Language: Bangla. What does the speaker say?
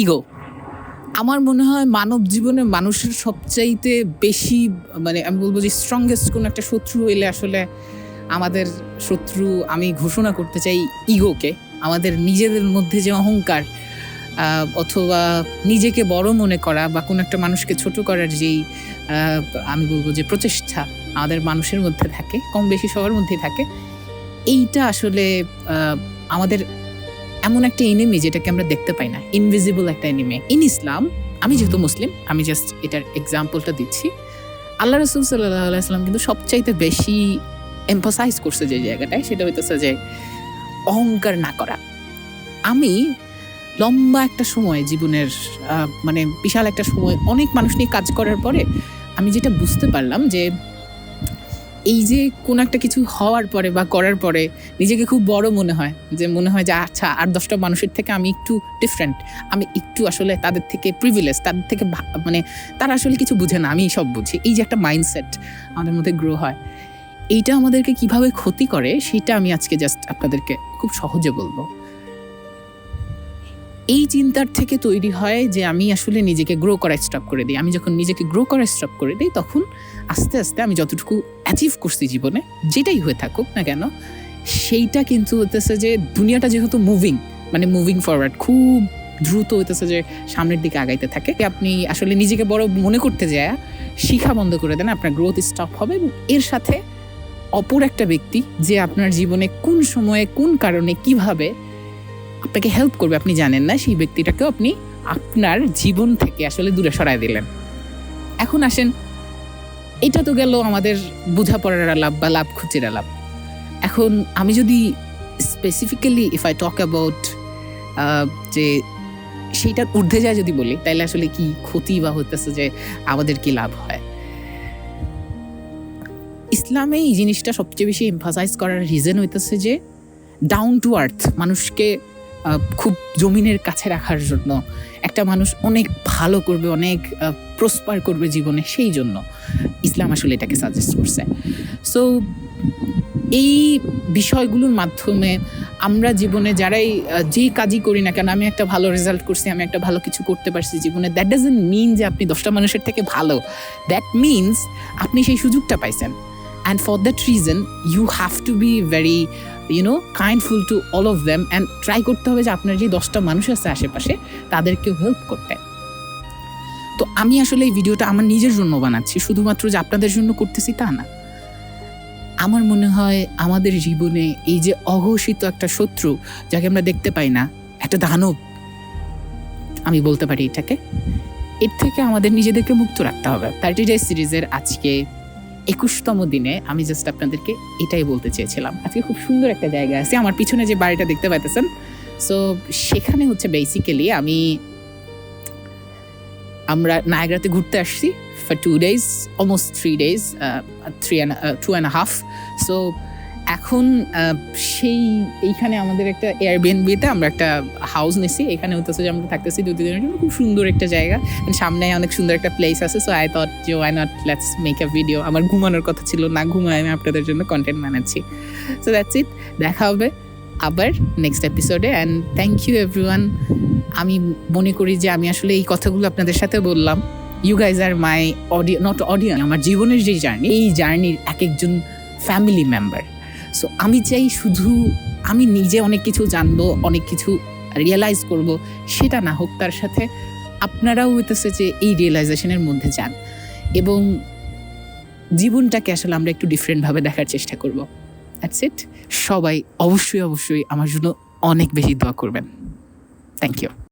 ইগো। আমার মনে হয় মানব জীবনে মানুষের সবচাইতে বেশি মানে আমি বলব যে স্ট্রংগেস্ট কোনো একটা শত্রু হইলে আসলে আমাদের শত্রু আমি ঘোষণা করতে চাই ইগোকে। আমাদের নিজেদের মধ্যে যে অহংকার অথবা নিজেকে বড় মনে করা বা কোনো একটা মানুষকে ছোট করার যেই আমি বলব যে প্রচেষ্টা আমাদের মানুষের মধ্যে থাকে, কম বেশি সবার মধ্যেই থাকে। এইটা আসলে আমাদের এমন একটা এনিমি যেটাকে আমরা দেখতে পাই না ইনভিজিবল একটা এনিমি ইন ইসলাম আমি যেহেতু মুসলিম আমি জাস্ট এটার এক্সাম্পলটা দিচ্ছি। আল্লাহ রসুল আলাইসাল্লাম কিন্তু সবচাইতে বেশি এম্পাসাইজ করছে যে জায়গাটায়, সেটা হইতেছে যে অহংকার না করা। আমি লম্বা একটা সময় জীবনের মানে বিশাল একটা সময় অনেক মানুষ নিয়ে কাজ করার পরে আমি যেটা বুঝতে পারলাম যে এই যে কোন একটা কিছু হওয়ার পরে বা করার পরে নিজেকে খুব বড় মনে হয়, যে মনে হয় যে আচ্ছা আর দশটা মানুষের থেকে আমি একটু ডিফারেন্ট আমি একটু আসলে তাদের থেকে প্রিভিলেজ তাদের থেকে মানে তারা আসলে কিছু বুঝে না আমি সব বুঝি। এই যে একটা মাইন্ডসেট আমাদের মধ্যে গ্রো হয়। এইটা আমাদেরকে কীভাবে ক্ষতি করে, সেটা আমি আজকে জাস্ট আপনাদেরকে খুব সহজে বলব। এই চিন্তার থেকে তৈরি হয় যে আমি আসলে নিজেকে গ্রো করা স্টপ করে দিই। আমি যখন নিজেকে গ্রো করা স্টপ করে দিই, তখন আস্তে আস্তে আমি যতটুকু অ্যাচিভ করছি জীবনে, যেটাই হয়ে থাকুক না কেন, সেইটা কিন্তু হতেছে যে দুনিয়াটা যেহেতু মুভিং মানে মুভিং ফরওয়ার্ড খুব দ্রুত হইতেছে যে সামনের দিকে আগাইতে থাকে। আপনি আসলে নিজেকে বড় মনে করতে যায়, শিখা বন্ধ করে দেন, আপনার গ্রোথ স্টপ হবে এবং এর সাথে অপর একটা ব্যক্তি যে আপনার জীবনে কোন সময়ে কোন কারণে কীভাবে আপনাকে হেল্প করবে, আপনি জানেন না, সেই ব্যক্তিটাকেও আপনি আপনার জীবন থেকে আসলে দূরে সরায় দিলেন। এখন আসেন, এটা তো গেল আমাদের বোঝাপড়ার আলাপ বা লাভ খুচির আলাপ। এখন আমি যদি specifically if I talk about যে সেইটার ঊর্ধ্বে যায় যদি বলি তাহলে আসলে কি ক্ষতি বা হতেছে যে আমাদের কি লাভ হয়? ইসলামে এই জিনিসটা সবচেয়ে বেশি এমফাসাইজ করার রিজন হইতেছে যে ডাউন টু আর্থ মানুষকে খুব জমিনের কাছে রাখার জন্য। একটা মানুষ অনেক ভালো করবে, অনেক প্রসপার করবে জীবনে সেই জন্য। ইসলাম আসলে এটাকে সাজেস্ট করছে। সো এই বিষয়গুলোর মাধ্যমে আমরা জীবনে যারাই যেই কাজই করি না কেন, আমি একটা ভালো রেজাল্ট করছি, আমি একটা ভালো কিছু করতে পারছি জীবনে দ্যাট ডাজেন্ট মিন যে আপনি দশটা মানুষের থেকে ভালো। দ্যাট মিনস আপনি সেই সুযোগটা পাইছেন। And for that reason you have to be very you know kindful to all of them and try করতে হবে যে আপনার যে দশটা মানুষ আছে আশেপাশে, তাদেরকেও হেল্প করতে। তো আমি আসলে এই ভিডিওটা আমার নিজের জন্য বানাচ্ছি, শুধুমাত্র যে আপনাদের জন্য করতেছি তা না। আমার মনে হয় আমাদের জীবনে এই যে অঘোষিত একটা শত্রু, যাকে আমরা দেখতে পাই না, একটা দানব, আমি বলতে পারি এটাকে, এর থেকে আমাদের নিজেদেরকে মুক্ত রাখতে হবে। থার্টি ডে সিরিজের আজকে একুশতম দিনে আমি জাস্ট আপনাদেরকে এটাই বলতে চেয়েছিলাম। আজকে খুব সুন্দর একটা জায়গা আছে। আমার পিছনে যে বাড়িটা দেখতে পাইতেছেন সো সেখানে হচ্ছে বেসিক্যালি আমি আমরা নায়গ্রাতে ঘুরতে আসছি for two days almost three days three and two and half so এখন সেই, এইখানে আমাদের একটা এয়ারবিএনবিতে আমরা একটা হাউস নিছি। এখানে হতেছে যে আমরা থাকতেছি দু দিনের জন্য। খুব সুন্দর একটা জায়গা। সামনে অনেক সুন্দর একটা প্লেস আছে। সো আই থট যে why not let's make a video আমার ঘুমানোর কথা ছিল না। ঘুমায় আমি আপনাদের জন্য কন্টেন্ট বানাচ্ছি। সো দ্যাটস ইট দেখা হবে আবার নেক্সট এপিসোডে অ্যান্ড থ্যাংক ইউ এভরিওয়ান আমি মনে করি যে, আমি আসলে এই কথাগুলো আপনাদের সাথে বললাম। You guys are my audio not audio আমার জীবনের যে জার্নি এই জার্নির এক একজন ফ্যামিলি মেম্বার সো আমি চাই শুধু আমি নিজে অনেক কিছু জানব, অনেক কিছু রিয়েলাইজ করব, সেটা না হোক তার সাথে আপনারাও হইতেছে যে এই রিয়েলাইজেশনের মধ্যে যান। এবং জীবনটাকে আসলে আমরা একটু ডিফারেন্টভাবে দেখার চেষ্টা করব। দ্যাটস ইট সবাই অবশ্যই অবশ্যই আমার জন্য অনেক বেশি দোয়া করবেন। Thank you